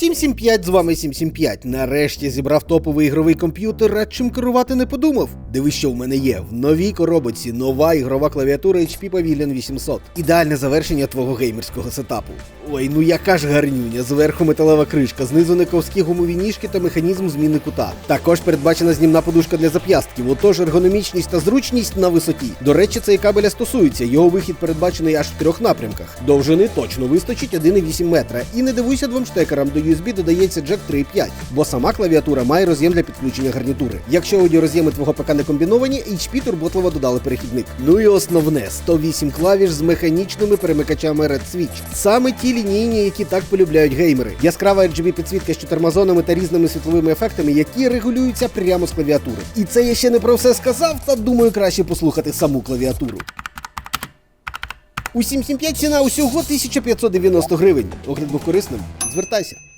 775, з вами 775. Нарешті зібрав топовий ігровий комп'ютер, а чим керувати не подумав. Дивись, що в мене є. В новій коробочці нова ігрова клавіатура HP Pavilion 800. Ідеальне завершення твого геймерського сетапу. Ой, ну яка ж гарнюня. Зверху металева кришка, знизу нековські гумові ніжки та механізм зміни кута. Також передбачена знімна подушка для зап'ястків, отож ергономічність та зручність на висоті. До речі, цей кабеля стосується. Його вихід передбачений аж в трьох напрямках. Довжини точно вистачить 1,8 метра. І не дивуйся двом штекерам до USB додається джек 3.5, бо сама клавіатура має роз'єм для підключення гарнітури. Якщо аудіороз'єми твого ПК не комбіновані, HP турботливо додали перехідник. Ну і основне 108 клавіш з механічними перемикачами Red Switch. Саме ті лінійні, які так полюбляють геймери. Яскрава RGB підсвітка з чотирма зонами та різними світловими ефектами, які регулюються прямо з клавіатури. І це я ще не про все сказав, та думаю, краще послухати саму клавіатуру. У 775 ціна усього 1590 гривень. Огляд був корисним. Звертайся.